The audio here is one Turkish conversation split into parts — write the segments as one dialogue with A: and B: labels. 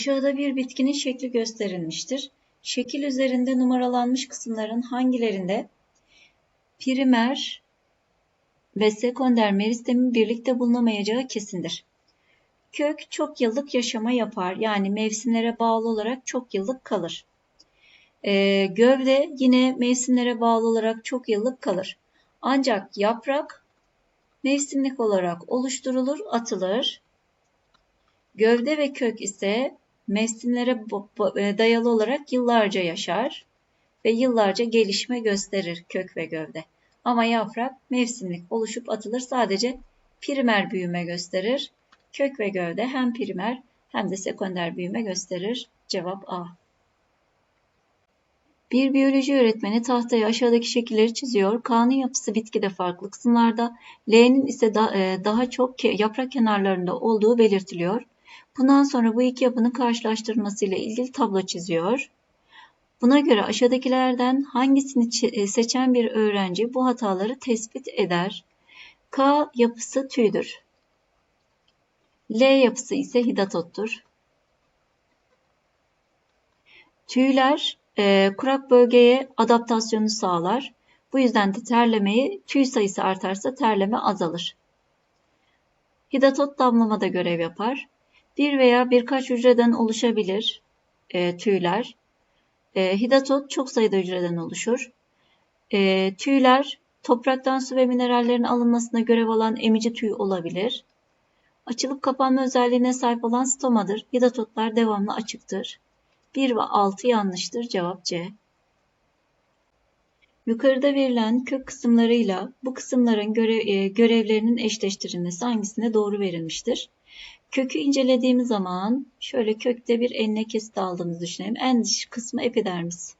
A: Aşağıda bir bitkinin şekli gösterilmiştir. Şekil üzerinde numaralanmış kısımların hangilerinde primer ve sekonder meristemin birlikte bulunamayacağı kesindir. Kök çok yıllık yaşama yapar. Yani mevsimlere bağlı olarak çok yıllık kalır. Ee, gövde yine mevsimlere bağlı olarak çok yıllık kalır. Ancak yaprak mevsimlik olarak oluşturulur, atılır. Gövde ve kök ise mevsimlere e, dayalı olarak yıllarca yaşar ve yıllarca gelişme gösterir kök ve gövde. Ama yaprak mevsimlik oluşup atılır sadece primer büyüme gösterir. Kök ve gövde hem primer hem de sekonder büyüme gösterir. Cevap A. Bir biyoloji öğretmeni tahtaya aşağıdaki şekilleri çiziyor. K'nın yapısı bitkide farklı kısımlarda, L'nin ise da, e, daha çok yaprak kenarlarında olduğu belirtiliyor. Bundan sonra bu iki yapının karşılaştırılmasıyla ilgili tablo çiziyor. Buna göre aşağıdakilerden hangisini e, seçen bir öğrenci bu hataları tespit eder? K yapısı tüydür. L yapısı ise hidatottur. Tüyler e, kurak bölgeye adaptasyonu sağlar. Bu yüzden de terlemeyi tüy sayısı artarsa terleme azalır. Hidatot damlamada görev yapar. Bir veya birkaç hücreden oluşabilir e, tüyler. E, hidatot çok sayıda hücreden oluşur. E, tüyler topraktan su ve minerallerin alınmasına görev alan emici tüy olabilir. Açılıp kapanma özelliğine sahip olan stomadır. Hidatotlar devamlı açıktır. 1 ve 6 yanlıştır. Cevap C. Yukarıda verilen kök kısımlarıyla bu kısımların görev, e, görevlerinin eşleştirilmesi hangisine doğru verilmiştir? Kökü incelediğimiz zaman şöyle kökte bir enine kesit aldığımızı düşünelim. En dış kısmı epidermis.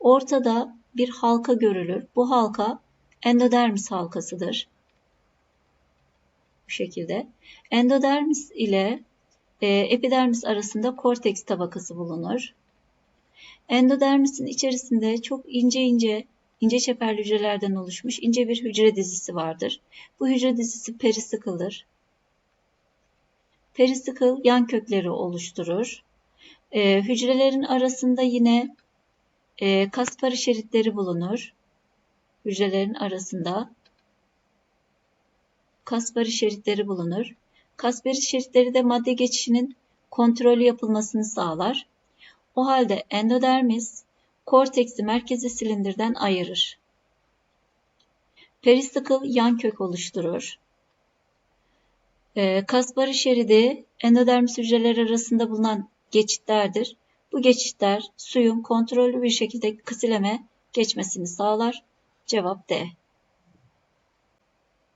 A: Ortada bir halka görülür. Bu halka endodermis halkasıdır. Bu şekilde. Endodermis ile e, epidermis arasında korteks tabakası bulunur. Endodermisin içerisinde çok ince ince ince çeperli hücrelerden oluşmuş ince bir hücre dizisi vardır. Bu hücre dizisi perisikıldır. Perisikıl yan kökleri oluşturur. Ee, hücrelerin arasında yine e, kaspari şeritleri bulunur. Hücrelerin arasında kaspari şeritleri bulunur. Kaspari şeritleri de madde geçişinin kontrolü yapılmasını sağlar. O halde endodermis korteksi merkezi silindirden ayırır. Peristikal yan kök oluşturur. E, Kaspari şeridi endodermis hücreler arasında bulunan geçitlerdir. Bu geçitler suyun kontrollü bir şekilde kısileme geçmesini sağlar. Cevap D.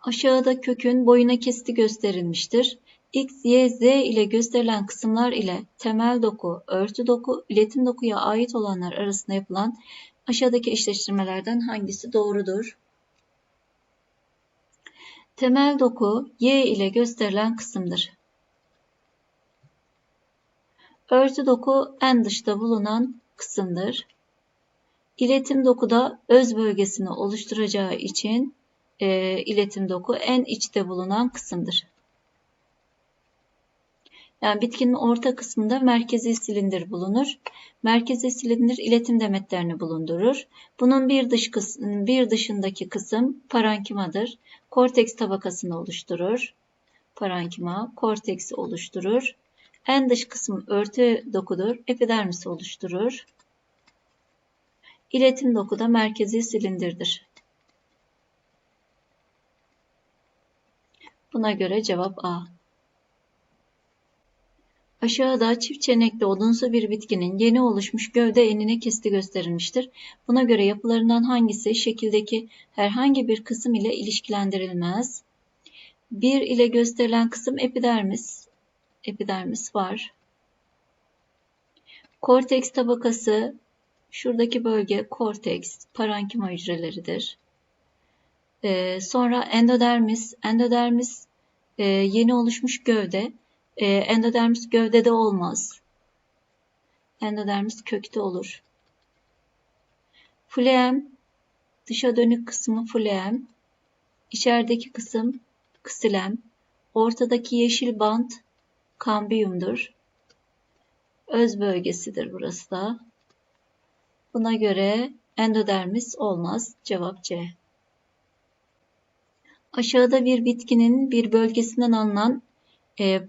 A: Aşağıda kökün boyuna kesiti gösterilmiştir. X, Y, Z ile gösterilen kısımlar ile temel doku, örtü doku, iletim dokuya ait olanlar arasında yapılan aşağıdaki eşleştirmelerden hangisi doğrudur? Temel doku Y ile gösterilen kısımdır. Örtü doku en dışta bulunan kısımdır. İletim doku da öz bölgesini oluşturacağı için e, iletim doku en içte bulunan kısımdır. Yani bitkinin orta kısmında merkezi silindir bulunur. Merkezi silindir iletim demetlerini bulundurur. Bunun bir dış kısım, bir dışındaki kısım parankimadır. Korteks tabakasını oluşturur. Parankima korteksi oluşturur. En dış kısım örtü dokudur. Epidermisi oluşturur. İletim doku da merkezi silindirdir. Buna göre cevap A. Aşağıda çift çenekli odunsu bir bitkinin yeni oluşmuş gövde enine kesti gösterilmiştir. Buna göre yapılarından hangisi şekildeki herhangi bir kısım ile ilişkilendirilmez? 1 ile gösterilen kısım epidermis. Epidermis var. Korteks tabakası şuradaki bölge korteks, parankima hücreleridir. Ee, sonra endodermis. Endodermis e, yeni oluşmuş gövde e, endodermis gövdede olmaz. Endodermis kökte olur. Fleem dışa dönük kısmı fleem, içerideki kısım ksilem. Ortadaki yeşil bant kambiyumdur. Öz bölgesidir burası da. Buna göre endodermis olmaz. Cevap C. Aşağıda bir bitkinin bir bölgesinden alınan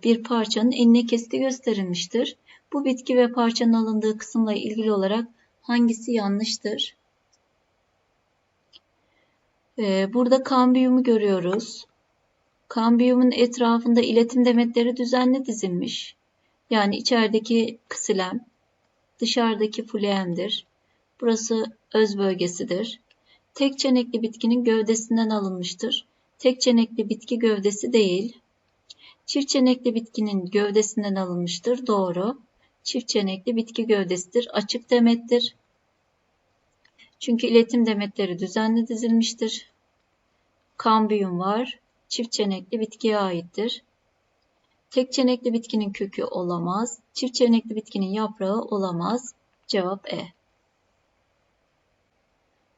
A: bir parçanın enine keski gösterilmiştir. Bu bitki ve parçanın alındığı kısımla ilgili olarak hangisi yanlıştır? E, burada kambiyumu görüyoruz. Kambiyumun etrafında iletim demetleri düzenli dizilmiş. Yani içerideki ksilem, dışarıdaki fluemdir. Burası öz bölgesidir. Tek çenekli bitkinin gövdesinden alınmıştır. Tek çenekli bitki gövdesi değil. Çift çenekli bitkinin gövdesinden alınmıştır. Doğru. Çift çenekli bitki gövdesidir. Açık demettir. Çünkü iletim demetleri düzenli dizilmiştir. Kambiyum var. Çift çenekli bitkiye aittir. Tek çenekli bitkinin kökü olamaz. Çift çenekli bitkinin yaprağı olamaz. Cevap E.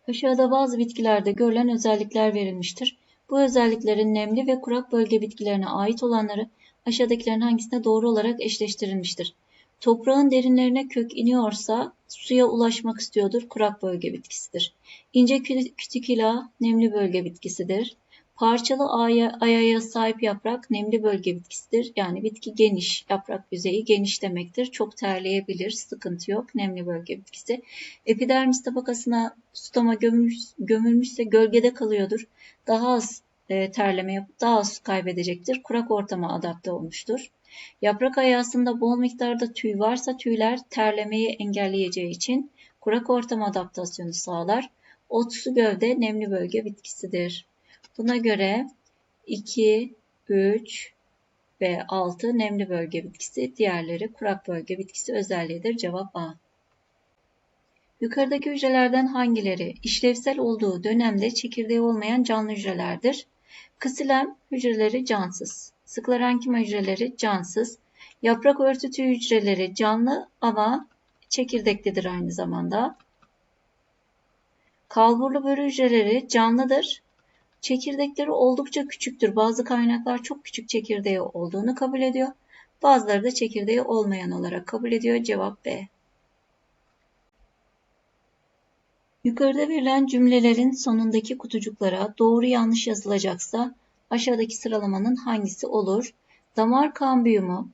A: Aşağıda bazı bitkilerde görülen özellikler verilmiştir. Bu özelliklerin nemli ve kurak bölge bitkilerine ait olanları aşağıdakilerin hangisine doğru olarak eşleştirilmiştir? Toprağın derinlerine kök iniyorsa suya ulaşmak istiyordur. Kurak bölge bitkisidir. İnce kütiküla nemli bölge bitkisidir. Parçalı aya, ayaya sahip yaprak nemli bölge bitkisidir. Yani bitki geniş, yaprak yüzeyi geniş demektir. Çok terleyebilir, sıkıntı yok. Nemli bölge bitkisi. Epidermis tabakasına stoma gömülmüş, gömülmüşse gölgede kalıyordur. Daha az e, terleme yapıp daha az kaybedecektir. Kurak ortama adapte olmuştur. Yaprak ayasında bol miktarda tüy varsa tüyler terlemeyi engelleyeceği için kurak ortam adaptasyonu sağlar. Otsu gövde nemli bölge bitkisidir. Buna göre 2, 3 ve 6 nemli bölge bitkisi, diğerleri kurak bölge bitkisi özelliğidir. Cevap A. Yukarıdaki hücrelerden hangileri işlevsel olduğu dönemde çekirdeği olmayan canlı hücrelerdir? Kısilem hücreleri cansız. Sklerenkima hücreleri cansız. Yaprak örtü tüy hücreleri canlı ama çekirdeklidir aynı zamanda. Kalburlu börü hücreleri canlıdır. Çekirdekleri oldukça küçüktür. Bazı kaynaklar çok küçük çekirdeği olduğunu kabul ediyor. Bazıları da çekirdeği olmayan olarak kabul ediyor. Cevap B. Yukarıda verilen cümlelerin sonundaki kutucuklara doğru yanlış yazılacaksa aşağıdaki sıralamanın hangisi olur? Damar kambiyumu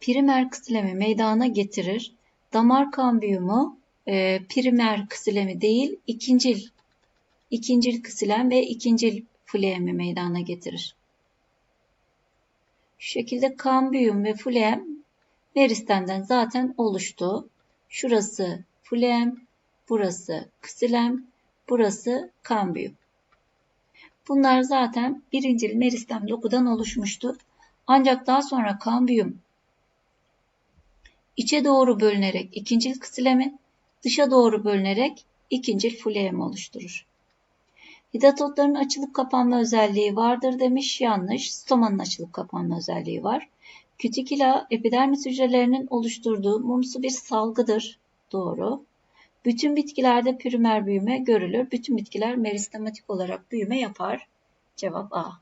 A: primer ksilemi meydana getirir. Damar kambiyumu e, primer ksilemi değil ikincil ikincil ksilem ve ikincil fleemi meydana getirir. Şu şekilde kambiyum ve fleem meristemden zaten oluştu. Şurası fleem, burası ksilem, burası kambiyum. Bunlar zaten birincil meristem dokudan oluşmuştu. Ancak daha sonra kambiyum içe doğru bölünerek ikincil ksilemi, dışa doğru bölünerek ikincil fleemi oluşturur. Hidatotların açılıp kapanma özelliği vardır demiş. Yanlış. Stomanın açılıp kapanma özelliği var. Kütiküla epidermis hücrelerinin oluşturduğu mumsu bir salgıdır. Doğru. Bütün bitkilerde pürümer büyüme görülür. Bütün bitkiler meristematik olarak büyüme yapar. Cevap A.